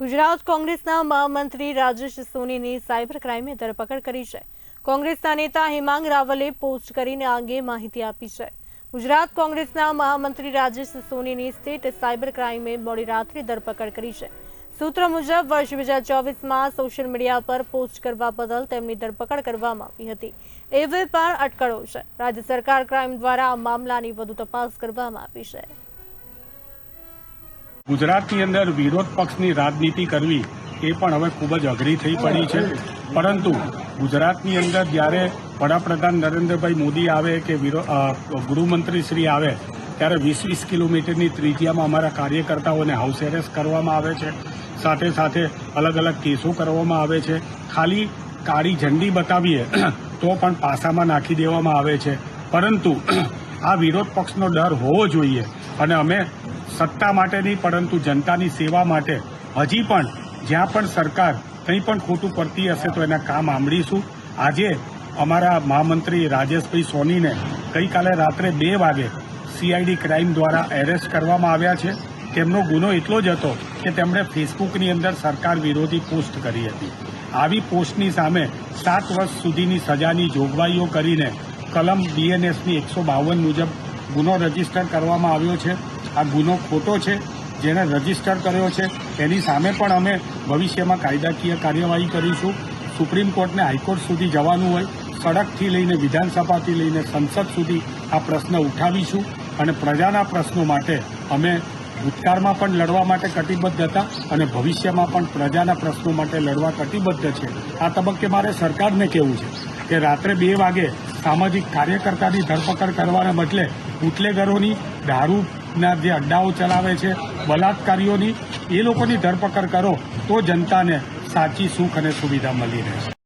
ગુજરાત કોંગ્રેસના મહામંત્રી રાજેશ સોનીની સાયબર ક્રાઇમે ધરપકડ કરી છે. કોંગ્રેસના નેતા હેમાંગ રાવલે પોસ્ટ કરીને આ માહિતી આપી છે. ગુજરાત કોંગ્રેસના મહામંત્રી રાજેશ સોનીની સ્ટેટ સાયબર ક્રાઇમે મોડી રાત્રે ધરપકડ કરી છે. સૂત્ર મુજબ, વર્ષ બે હજાર ચોવીસમાં સોશિયલ મીડિયા પર પોસ્ટ કરવા બદલ તેમની ધરપકડ કરવામાં આવી હતી. એવે પણ અટકળો છે. રાજ્ય સરકાર ક્રાઇમ દ્વારા આ મામલાની વધુ તપાસ કરવામાં આવી છે. ગુજરાતની અંદર વિરોધ પક્ષની રાજનીતિ કરવી એ પણ હવે ખૂબ જ અઘરી થઈ પડી છે. પરંતુ ગુજરાતની અંદર જ્યારે વડાપ્રધાન નરેન્દ્રભાઈ મોદી આવે કે ગૃહમંત્રી શ્રી આવે, ત્યારે વીસ વીસ કિલોમીટરની ત્રિજ્યામાં અમારા કાર્યકર્તાઓને હાઉસ એરેસ્ટ કરવામાં આવે છે. સાથે સાથે અલગ અલગ કેસો કરવામાં આવે છે. ખાલી કાળી ઝંડી બતાવીએ તો પણ પાસામાં નાખી દેવામાં આવે છે. પરંતુ આ વિરોધ પક્ષનો ડર હોવો જોઈએ. અને અમે સત્તા માટે નહીં, પરંતુ જનતાની સેવા માટે. હજી પણ જ્યાં પણ સરકાર કંઈ પણ ખોટું કરતી હશે તો એના કામ આંબળીશું. આજે અમારા મહામંત્રી રાજેશભાઈ સોનીને ગઈકાલે રાત્રે બે વાગે સીઆઈડી ક્રાઇમ દ્વારા એરેસ્ટ કરવામાં આવ્યા છે. તેમનો ગુનો એટલો જ હતો કે તેમણે ફેસબુકની અંદર સરકાર વિરોધી પોસ્ટ કરી હતી. આવી પોસ્ટની સામે સાત વર્ષ સુધીની સજાની જોગવાઈઓ કરીને કલમ બીએનએસની એકસો બાવન મુજબ ગુનો રજિસ્ટર કરવામાં આવ્યો છે. આ ગુનો ખોટો છે, જેણે રજિસ્ટર કર્યો છે. એની સામે પણ અમે ભવિષ્યમાં કાયદાકીય કાર્યવાહી કરીશું. સુપ્રીમ કોર્ટને હાઈકોર્ટ સુધી જવાનું હોય, સડકથી લઈને વિધાનસભાથી લઈને સંસદ સુધી આ પ્રશ્ન ઉઠાવીશું અને પ્રજાના પ્રશ્નો માટે અમે ભૂતકાળમાં પણ લડવા માટે કટિબદ્ધ હતા અને ભવિષ્યમાં પણ પ્રજાના પ્રશ્નો માટે લડવા કટિબદ્ધ છે. આ તબક્કે મારે સરકારને કહેવું છે કે રાત્રે બે વાગે સામાજિક કાર્યકર્તાની ધરપકડ કરવાના બદલે બુટલેગરોની દારૂના જે અડ્ડાઓ ચલાવે છે, બલાત્કારીઓની, એ લોકોની ધરપકડ કરો તો જનતાને સાચી સુખ અને સુવિધા મળી રહેશે.